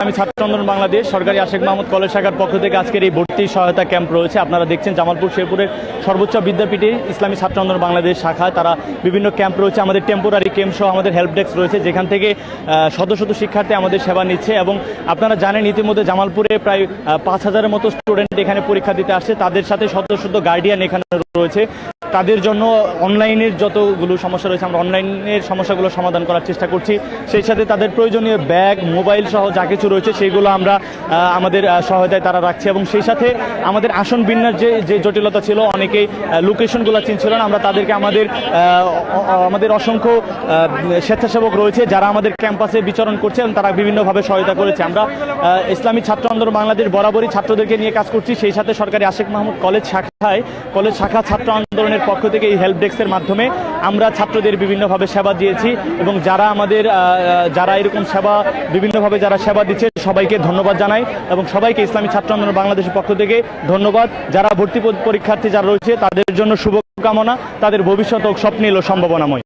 ইসলামী ছাত্র বাংলাদেশ, সরকারি আশেখ মাহমুদ কলেজ শাখার পক্ষ থেকে আজকের এই ভর্তি সহায়তা ক্যাম্প রয়েছে। আপনারা দেখছেন জামালপুর শেরপুরের সর্বোচ্চ বিদ্যাপীঠে ইসলামী ছাত্র বাংলাদেশ শাখায় তারা বিভিন্ন ক্যাম্প রয়েছে। আমাদের টেম্পোরারি ক্যাম্প সহ আমাদের হেল্প ডেস্ক রয়েছে, যেখান থেকে শত শত শিক্ষার্থী আমাদের সেবা নিচ্ছে এবং আপনারা জানেন ইতিমধ্যে জামালপুরে প্রায় পাঁচ হাজারের মতো স্টুডেন্ট এখানে পরীক্ষা দিতে আসছে। তাদের সাথে শত শত গার্ডিয়ান এখানে রয়েছে। তাদের জন্য অনলাইনের যতগুলো সমস্যা রয়েছে, আমরা অনলাইনের সমস্যাগুলো সমাধান করার চেষ্টা করছি। সেই সাথে তাদের প্রয়োজনীয় ব্যাগ, মোবাইল সহ যা কিছু রয়েছে সেইগুলো আমরা আমাদের সহায়তায় তারা রাখছি। এবং সেই সাথে আমাদের আসন বিন্যাস যে যে জটিলতা ছিল, অনেকেই লোকেশনগুলো চিনছিল না। আমরা তাদেরকে আমাদের আমাদের অসংখ্য স্বেচ্ছাসেবক রয়েছে, যারা আমাদের ক্যাম্পাসে বিচরণ করছে এবং তারা বিভিন্নভাবে সহায়তা করেছে। আমরা ইসলামী ছাত্র আন্দোলন বাংলাদেশ বরাবরই ছাত্রদেরকে নিয়ে কাজ করছি। সেই সাথে সরকারি আশেখ মাহমুদ কলেজ শাখায়, কলেজ শাখা ছাত্র আন্দোলনের পক্ষ থেকে এই হেল্প ডেস্কের মাধ্যমে আমরা ছাত্রদের বিভিন্নভাবে সেবা দিয়েছি এবং যারা আমাদের যারা এরকম সেবা, বিভিন্নভাবে যারা সেবা দিচ্ছে, সবাইকে ধন্যবাদ জানাই এবং সবাইকে ইসলামী ছাত্র আন্দোলন বাংলাদেশের পক্ষ থেকে ধন্যবাদ। যারা ভর্তি পরীক্ষার্থী যারা রয়েছে, তাদের জন্য শুভকামনা, তাদের ভবিষ্যৎ স্বপ্নে স্বপ্নীল ও সম্ভাবনাময়।